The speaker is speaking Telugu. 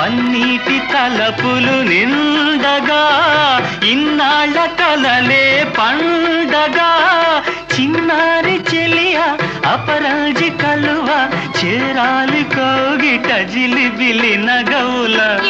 పన్నీటి తలపులు నిండగా ఇన్నాళ్ళ కలలే పండగా. చిన్నారి చెలియ అపరాజి కలువ చేరాలి కోగిట జిలిబిలి నగవుల.